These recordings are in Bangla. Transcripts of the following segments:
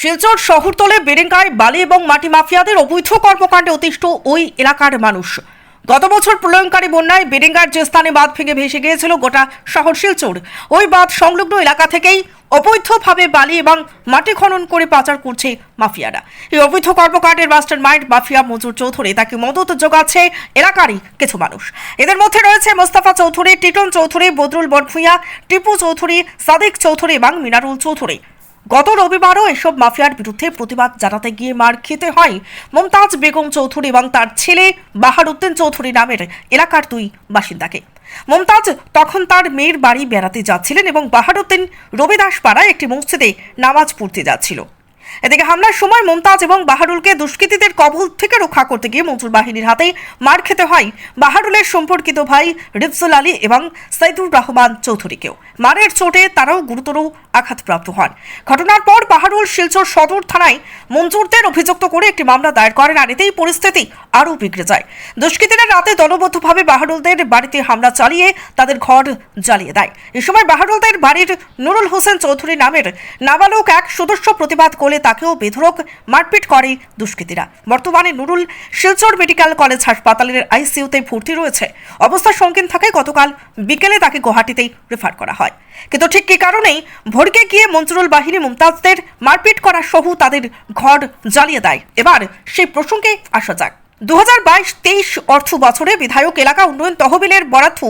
শিলচর শহরতলে বেরেঙ্গায় বালি এবং মাটি মাফিয়াদের অবৈধ কর্মকাণ্ডে অতিষ্ঠ ওই এলাকার মানুষ। গত বছর প্রলয়ঙ্কারী বন্যায় বেরেঙ্গার যে স্থানে বাঁধ ভেঙে ভেসে গিয়েছিল গোটা শহর শিলচর। ওই বাঁধ সংলগ্ন এলাকা থেকেই অবৈধভাবে বালি এবং মাটি খনন করে পাচার করছে মাফিয়ারা। এই অবৈধ কর্মকাণ্ডের মাস্টার মাইন্ড মাফিয়া মজুর চৌধুরী তাকে মদত যোগাচ্ছে এলাকারই কিছু মানুষ। এদের মধ্যে রয়েছে মোস্তাফা চৌধুরী, টিটন চৌধুরী, বদরুল বরফুইয়া টিপু চৌধুরী, সাদিক চৌধুরী এবং মিনারুল চৌধুরী। গত রবিবারও এসব মাফিয়ার বিরুদ্ধে প্রতিবাদ জানাতে গিয়ে মার খেতে হয়। মমতাজ বেগম চৌধুরী এবং তার ছেলে বাহারুদ্দিন চৌধুরী নামের এলাকার দুই বাসিন্দাকে। মমতাজ তখন তার মেয়ের বাড়ি বেড়াতে যাচ্ছিলেন এবং বাহারুদ্দিন রবিদাস পাড়ায় একটি মসজিদে নামাজ পড়তে যাচ্ছিল। এদিকে হামলার সময় মমতাজ এবং বাহারুলকে দুষ্কৃতীদের কবল থেকে রক্ষা করতে গিয়ে মঞ্জুর বাহিনীর হাতে মার খেতে হয়। বাহারুলের সম্পর্কিত ভাই রিফজুল আলী এবং সাইদুর রহমান চৌধুরীকেও। মারের চোটে তারাও গুরুতর আঘাতপ্রাপ্ত হন। ঘটনার পর বাহারুল শিলচর সদর থানায় মঞ্জুরদের অভিযুক্ত করে একটি মামলা দায়ের করেন আর এতেই পরিস্থিতি আরও বিগড়ে যায়। দুষ্কৃতীরা রাতে দলবদ্ধভাবে বাহারুলদের বাড়িতে হামলা চালিয়ে তাদের ঘর জ্বালিয়ে দেয়। এ সময় বাহারুলদের বাড়ির নুরুল হোসেন চৌধুরী নামের নাবালক এক সদস্য প্রতিবাদ করলে তাকেও বেধরক মারপিট করে দুষ্কৃতীরা। বর্তমানে নুরুল শিলচর মেডিকেল কলেজ হাসপাতালের আইসিইউতে ভর্তি রয়েছে। অবস্থা সংকীর্ণ থাকায় গতকাল বিকেলে তাকে গুয়াহাটিতেই রেফার করা হয়। কিন্তু ঠিক কী কারণেই ভোরকে গিয়ে মঞ্জুরুল বাহিনী মুমতাজদের মারপিট করা সহ তাদের ঘর জ্বালিয়ে দেয়। এবার সেই প্রসঙ্গে আসা যাক। দু হাজার বাইশ তেইশ অর্থ বছরে বিধায়ক এলাকা উন্নয়ন তহবিলের বরাদ্দ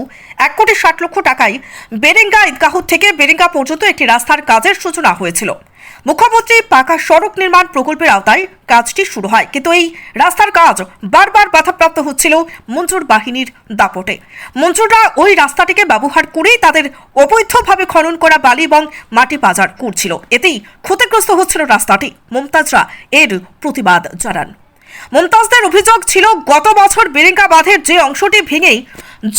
এক কোটি ষাট লক্ষ টাকায় বেরেঙ্গা ঈদগাহ থেকে বেরেঙ্গা পর্যন্ত একটি রাস্তার কাজের সূচনা হয়েছিল। মুখ্যমন্ত্রী পাকা সড়ক নির্মাণ প্রকল্পের আওতায় কাজটি শুরু হয়। কিন্তু এই রাস্তার কাজ বারবার বাধাপ্রাপ্ত হচ্ছিল মঞ্জুর বাহিনীর দাপটে। মঞ্জুররা ওই রাস্তাটিকে ব্যবহার করেই তাদের অবৈধভাবে খনন করা বালি এবং মাটি বাজার করছিল। এতেই ক্ষতিগ্রস্ত হচ্ছিল রাস্তাটি। মমতাজরা এর প্রতিবাদ জানান। মমতাজদের অভিযোগ ছিল, গত বছর বেরেঙ্গা বাঁধের যে অংশটি ভেঙেই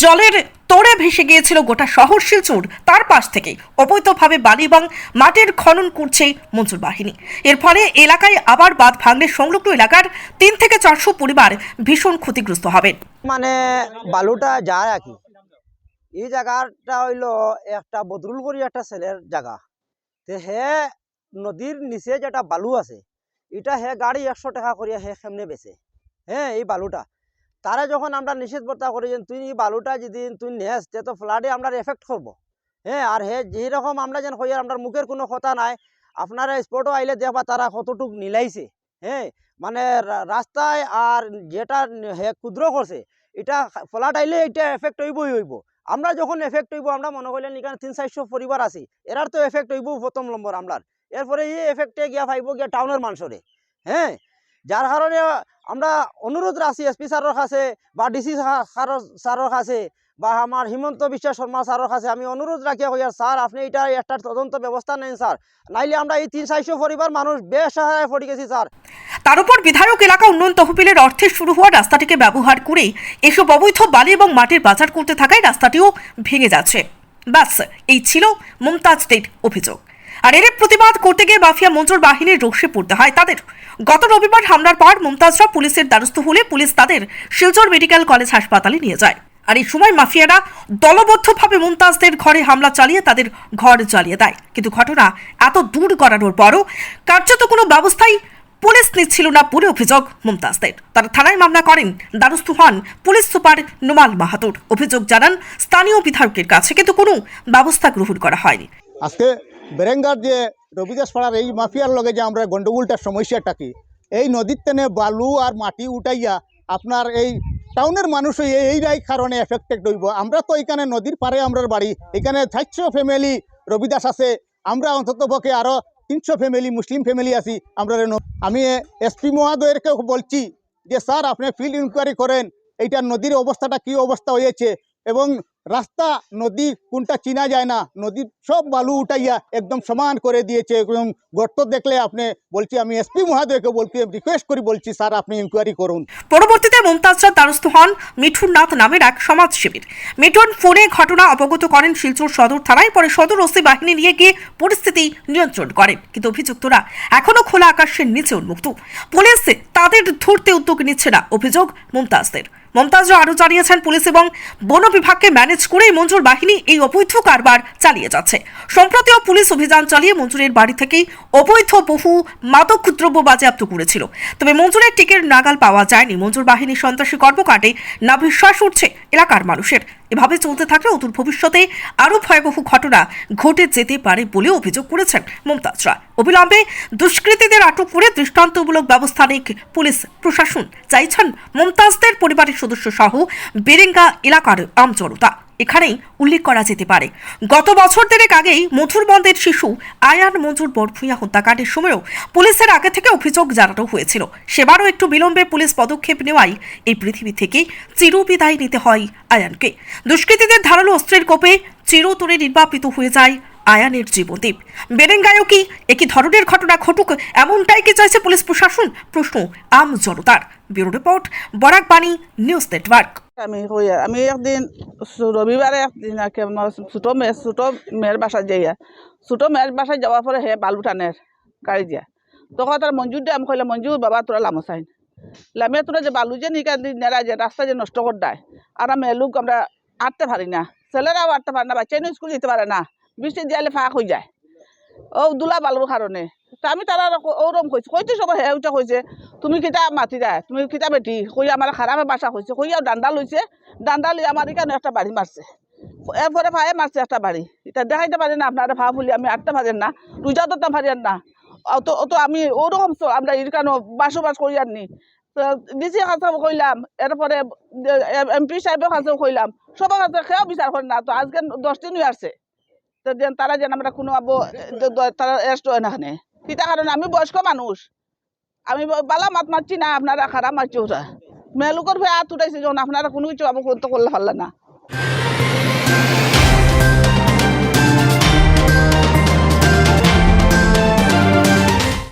জলের তোড়ে ভেসে গিয়েছিল গোটা শহর শিলচর, তার পাশ থেকে অবৈধভাবে বালি এবং মাটির খনন করছে মঞ্জুর বাহিনী। এর ফলে এলাকায় আবার বাঁধ ভাঙলে সংলগ্ন এলাকার তিন থেকে চারশো পরিবার ভীষণ ক্ষতিগ্রস্ত হবেন মানে বালুটা যায় আর কি। এই জায়গাটা হইল একটা বদরুল করি একটা ছেলের জায়গা। তে হে নদীর নিচে যেটা বালু আছে এটা হে গাড়ি একশো টাকা করিয়া হে সেমনে বেচে। হ্যাঁ এই বালুটা। তারা যখন আমরা নিষেধ নিষেধবর্তা করি যে, তুই এই বালুটা যদি তুই নেস তে তো ফ্লাডে আমরা এফেক্ট করব। হ্যাঁ আর হে, যেরকম আমরা যেন হইয়ার আমরা মুখের কোনো কথা নাই, আপনারা স্পটও আইলে দেখবা তারা কতটুক নিলাইছে। হ্যাঁ মানে রাস্তায় আর যেটা হে ক্ষুদ্র করছে, এটা ফ্লাড আইলে এটা এফেক্ট হইবই হইব। আমরা যখন এফেক্ট হইব, আমরা মনে করলেন এখানে তিন চারশো পরিবার আছি, এরার তো এফেক্ট হইব প্রথম নম্বর আমরার। এরপরে এই এফেক্টে গিয়া ভাইব গিয়া টাউনের মানুষরে হ্যাঁ? যার কারণে আমরা অনুরোধ রাখছি এসপি স্যারের কাছে বা ডিসি স্যারের কাছে বা আমার হিমন্ত বিশ্ব শর্মা স্যারের কাছে আমি অনুরোধ রাখিয়া কইয়ার স্যার, আপনি এটা একটা তদন্ত ব্যবস্থা নেন, স্যার। নাইলে আমরা এই তিন চারশো পরিবার মানুষ বেসহায় পড়ে গেছি, স্যার। তার উপর বিধায়ক এলাকা উন্নয়ন তহবিলের অর্থে শুরু হওয়া রাস্তাটিকে ব্যবহার করে এসব অবৈধ বালি এবং মাটির বাজার করতে থাকায় রাস্তাটিও ভেঙে যাচ্ছে। ব্যাস, এই ছিল মুমতাজদের অভিযোগ। আর এর প্রতিবাদ করতে গিয়ে মাফিয়া মঞ্জুর বাহিনীর রোষে পড়তে হয় তাদের। গত রবিবার হামলার পর মুমতাজরা পুলিশের দ্বারস্থ হলে পুলিশ তাদের শিলচর মেডিকেল কলেজ হাসপাতালে নিয়ে যায়। আর এই সময় মাফিয়ারা দলবদ্ধভাবে মুমতাজদের ঘরে হামলা চালিয়ে তাদের ঘর জ্বালিয়ে দেয়। কিন্তু ঘটনা এত দূর করানোর পরও কার্যত কোনো ব্যবস্থাই পুলিশ নিচ্ছিল না বলে অভিযোগ মুমতাজদের। তারা থানায় মামলা করেন। দ্বারস্থ হন পুলিশ সুপার নোমাল মাহাতুর অভিযোগ জানান, স্থানীয় বিধায়কের কাছে কিন্তু কোনো ব্যবস্থা গ্রহণ করা হয়নি। আজকে বেরেঙ্গার যে রবিদাস পাড়ার এই মাফিয়ার লগে যে আমরা গন্ডগোলটার সমস্যাটা কি? এই নদীর তেনে বালু আর মাটি উঠাইয়া আপনার এই টাউনের মানুষ এই এইরাই কারণে এফেক্টেড হইব। আমরা তো এখানে নদীর পারে আমরার বাড়ি। এখানে চারশো ফ্যামিলি রবিদাস আছে। আমরা অন্তত পক্ষে আরও তিনশো ফ্যামিলি মুসলিম ফ্যামিলি আছি। আমরা আমি এসপি মহোদয়েরকে বলছি যে, স্যার, আপনি ফিল্ড ইনকোয়ারি করেন। এইটা নদীর অবস্থাটা কি অবস্থা হয়েছে? এবং রাস্তা, নদী কোনটা চিনা যায় না, নদীর সব বালু উঠাইয়া একদম সমান করে দিয়েছে একদম গর্ত দেখলে আপনি বলছি, আমি এসপি মহাদয়কে বলছি রিকোয়েস্ট করি বলছি, স্যার আপনি ইনকোয়ারি করুন। পরবর্তীতে মুমতাজরা দ্বারস্থ হন মিঠুন নাথ নামের এক সমাজসেবীর মিঠুন ফোনে ঘটনা অবগত করেন শিলচর সদর থানায়, পরে সদর ওসি বাহিনী নিয়ে গিয়ে পরিস্থিতি নিয়ন্ত্রণ করেন। কিন্তু অভিযুক্তরা এখনও খোলা আকাশের নিচে উন্মুক্ত। পুলিশ তাদের ধরতে উদ্যোগ নিচ্ছে না অভিযোগ মুমতাজদের। মমতাজরা আরও জানিয়েছেন, পুলিশ এবং বন বিভাগকে ম্যানেজ করেই মঞ্জুর বাহিনী এই অবৈধ কারবার চালিয়ে যাচ্ছে। সম্প্রতিও পুলিশ অভিযান চালিয়ে মঞ্জুরের বাড়ি থেকেই অবৈধ বহু মাদক দ্রব্য বাজেয়াপ্ত করেছিল। তবে মঞ্জুরের টিকের নাগাল পাওয়া যায়নি। মঞ্জুর বাহিনী সন্ত্রাসী কর্মকাণ্ডে না বিশ্বাস উঠছে এলাকার মানুষের। এভাবে চলতে থাকলে অদূর ভবিষ্যতে আরও ভয়াবহ ঘটনা ঘটে যেতে পারে বলে অভিযোগ করেছেন মমতাজ রায় অবিলম্বে দুষ্কৃতীদের আটক করে দৃষ্টান্তমূলক ব্যবস্থা নিক পুলিশ প্রশাসন চাইছেন মমতাজদের পরিবারের সদস্য সহ বেরেঙ্গা এলাকার আমজনতা। এখানেই উল্লেখ করা যেতে পারে। গত বছর দেড়েক আগেই মধুরবন্দের শিশু আয়ান মঞ্জুর বরফুইয়া হত্যাকাণ্ডের সময়ও পুলিশের আগে থেকে অভিযোগ জানানো হয়েছিল। সেবারও একটু বিলম্বে পুলিশ পদক্ষেপ নেওয়ায় এই পৃথিবী থেকে চিরবিদায় নিতে হয় আয়ানকে। দুষ্কৃতীদের ধারালো অস্ত্রের কোপে চিরতরে নির্বাপিত হয়ে যায় আয়ানের জীবনদীপ বেরেঙ্গায়ও কি একই ধরনের ঘটনা ঘটুক? এমনটাই কি চাইছে পুলিশ প্রশাসন? প্রশ্ন আম জনতার। ব্যুরো রিপোর্ট বরাক বাণী নিউজ নেটওয়ার্ক। আমি কই আমি একদিন রবিবারে একদিন ছোটো মেয়ে ছোটো মেয়ের বাসায় যাইয়া ছোটো মেয়ের বাসায় যাওয়ার পরে হে বালু টানের গাড়ি দিয়া। তখন তার মঞ্জুর দিয়ে আমি কইলাম মঞ্জুর বাবা, তোরা লামসাইন লামিয়া তোরা যে বালু যে নিকা নেড়া যে রাস্তা যে নষ্ট করে দেয়। আর আমি লোক আমরা আটতে পারি না। ছেলেরাও আটতে পারে না বাচ্চা স্কুল যেতে পারে না। বৃষ্টি দিয়ালে ফাঁক হয়ে যায়। ও দুলা বালুর কারণে তা আমি তারা ওরম কইছি কইতে সব হে উঠা কইছে তুমি কিতা মাতি যায় তুমি কিতা বেটি? কই আমার খারাপ বাসা হয়েছে কইয়াও ডান্ডা লইছে ডান্ডা লই আমার এখানে একটা বাড়ি মারছে এরপরে ভাইয়ে মারছে একটা বাড়ি এটা দেখাইতে পারেন না আপনারা ভা বলি আমি আটতে পারেন না? রোজা ধরতে পারেন না? অত অত আমি ওরকম আমরা এখানে বাসবাস করি আর নি ডিসি কাছেও কইলাম এরপরে এমপি সাহেবের কাছেও কইলাম সবার কাছে সেও বিচার করে না। তো আজকে দশ দিন হয়ে আসছে যেন তারা যেন আমরা কোনো আবো তারা এসট হয় না কিতা কারণে আমি বয়স্ক মানুষ। আমি বালা মাত মারছি না, আপনারা খারাপ মারছি ওরা। মেলুকর হয়ে হাত উঠাইছে যখন, আপনারা কোনো কিছু আবো করতে করলে পারলেন না।